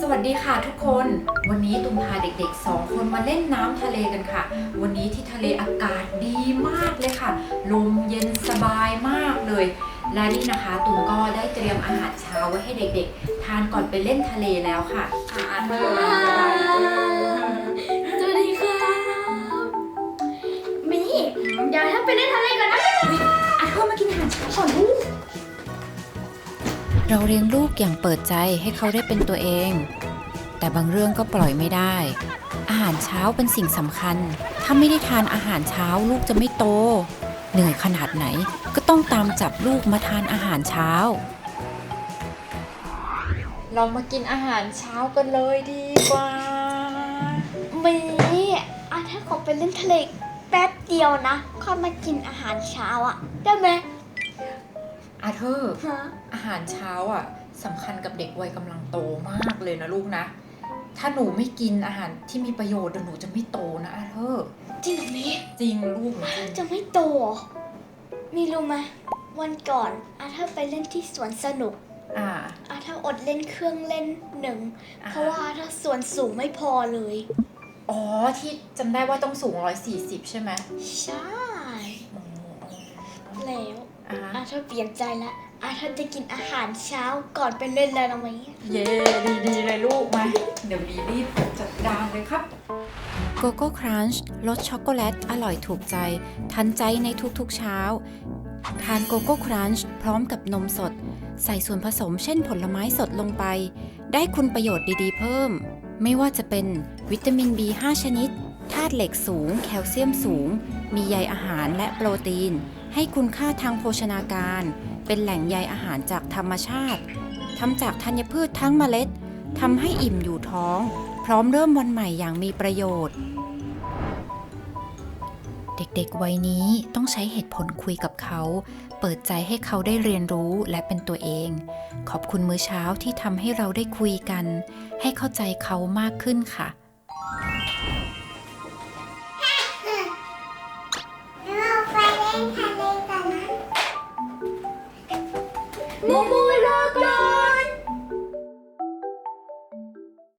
สวัสดีค่ะทุกคน วันนี้ตุ้มพาเด็กๆสองคนมาเล่นน้ำทะเลกันค่ะ วันนี้ที่ทะเลอากาศดีมากเลยค่ะ ลมเย็นสบายมากเลย และนี่นะคะตุ้มก็ได้เตรียมอาหารเช้าไว้ให้เด็กๆ ทานก่อนไปเล่นทะเลแล้วค่ะอาเธอ เราเลี้ยงลูกอย่างเปิดใจให้เขาได้เป็นตัวเอง แต่บางเรื่องก็ปล่อยไม่ได้ อาหารเช้าเป็นสิ่งสำคัญ ถ้าไม่ได้ทานอาหารเช้าลูกจะไม่โต เหนื่อยขนาดไหนก็ต้องตามจับลูกมาทานอาหารเช้า เรามากินอาหารเช้ากันเลยดีกว่ามี่อะถ้าขอไปเล่นทะเลแป๊บเดียวนะค่อยมากินอาหารเช้าอะได้ไหม อาเธอร์ฮะอาหารเช้าอะสำคัญกับเด็กวัยกำลังโตมากเลยนะลูกนะ ถ้าหนูไม่กินอาหารที่มีประโยชน์เดี๋ยวหนูจะไม่โตนะอาเธอร์จริงเหรอมี่จริงลูกจริงจะไม่โตเหรอมีรู้ไหมวันก่อนอาเธอร์ไปเล่นที่สวนสนุก อ่า อาเธอร์อดเล่นเครื่องเล่นหนึ่ง อ่า เพราะว่าอาเธอร์ส่วนสูงไม่พอเลย อ๋อที่จำได้ว่าต้องสูง 140 ใช่ไหมใช่อ๋อแล้ว อ่าอาเธอร์เปลี่ยนใจแล้วอาเธอร์จะกินอาหารเช้าก่อนไปเล่นแล้วนะมี่เย้ดีดีๆเลยลูกมา เดี๋ยวบีรีบจัดการเลยครับ โกโก้ครันช์รสช็อกโกแลตอร่อยถูกใจ ทันใจในทุกๆเช้า ทานโกโก้ครันช์พร้อมกับนมสด ใส่ส่วนผสมเช่นผลไม้สดลงไป ได้คุณประโยชน์ดีๆเพิ่ม ไม่ว่าจะเป็นวิตามิน B5 ชนิดธาตุเหล็กสูง แคลเซียมสูง มีใยอาหารและโปรตีน ให้คุณค่าทางโภชนาการ เป็นแหล่งใยอาหารจากธรรมชาติทำจากธัญพืชทั้งเมล็ดทำให้อิ่มอยู่ท้อง พร้อมเริ่มวันใหม่อย่างมีประโยชน์ เด็กๆ วัยนี้ต้องใช้เหตุผลคุยกับเขา เปิดใจให้เขาได้เรียนรู้และเป็นตัวเอง ขอบคุณมื้อเช้าที่ทำให้เราได้คุยกัน ให้เข้าใจเขามากขึ้นค่ะเราไปเล่นทะ เลกัน